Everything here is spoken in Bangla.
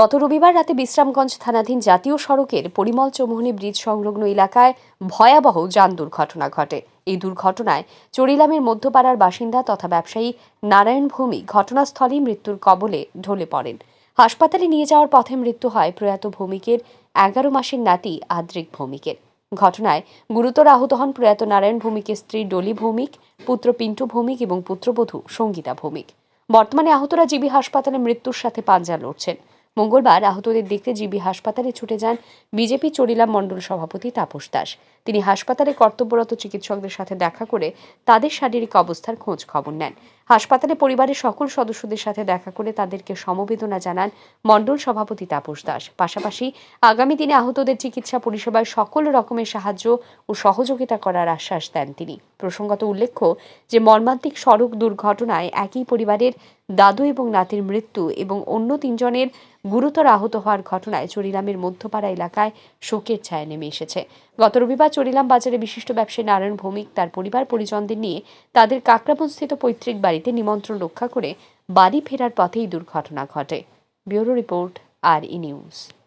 গত রবিবার রাতে বিশ্রামগঞ্জ থানাধীন জাতীয় সড়কের পরিমল চৌমুহনী ব্রিজ সংলগ্ন এলাকায় ভয়াবহ যান দুর্ঘটনা ঘটে। এই দুর্ঘটনায় চরিলামের মধ্যপাড়ার বাসিন্দা তথা ব্যবসায়ী নারায়ণ ভূমি ঘটনাস্থলেই মৃত্যুর কবলে ঢলে পড়েন। হাসপাতালে নিয়ে যাওয়ার পথে মৃত্যু হয় প্রয়াত ভৌমিকের, এগারো মাসের নাতি আদ্রিক ভৌমিকের। ঘটনায় গুরুতর আহত হন প্রয়াত নারায়ণ ভৌমিকের স্ত্রী ডলি ভৌমিক, পুত্র পিন্টু ভৌমিক এবং পুত্রবধূ সঙ্গীতা ভৌমিক। বর্তমানে আহতরা জিবি হাসপাতালে মৃত্যুর সাথে পাঞ্জা লড়ছেন। মঙ্গলবার আহতদের দেখতে জিবি হাসপাতালে ছুটে যান বিজেপি চরিলাম মণ্ডল সভাপতি তাপস দাস। তিনি হাসপাতালে কর্তব্যরত চিকিৎসকদের সাথে দেখা করে তাদের শারীরিক অবস্থার খোঁজ খবর নেন। হাসপাতালে পরিবারের সকল সদস্যদের সাথে দেখা করে তাদেরকে সমবেদনা জানান মণ্ডল সভাপতি তাপস দাস। পাশাপাশি আগামী দিনে আহতদের চিকিৎসা পরিষেবায় সকল রকমের সাহায্য ও সহযোগিতা করার আশ্বাস দেন তিনি। প্রসঙ্গত উল্লেখ্য যে মর্মান্তিক সড়ক দুর্ঘটনায় একই পরিবারের দাদু এবং নাতির মৃত্যু এবং অন্য তিনজনের গুরুতর আহত হওয়ার ঘটনায় চরিলামের মধ্যপাড়া এলাকায় শোকের ছায়া নেমে এসেছে। গত রবিবার চরিলাম বাজারে বিশিষ্ট ব্যবসায়ী নারায়ণ ভৌমিক তার পরিবার পরিজনদের নিয়ে তাদের কাকরাবনস্থিত পৈতৃক বাড়িতে নিমন্ত্রণ রক্ষা করে বাড়ি ফেরার পথেই দুর্ঘটনা ঘটে। ব্যুরো রিপোর্ট, আর ই নিউজ।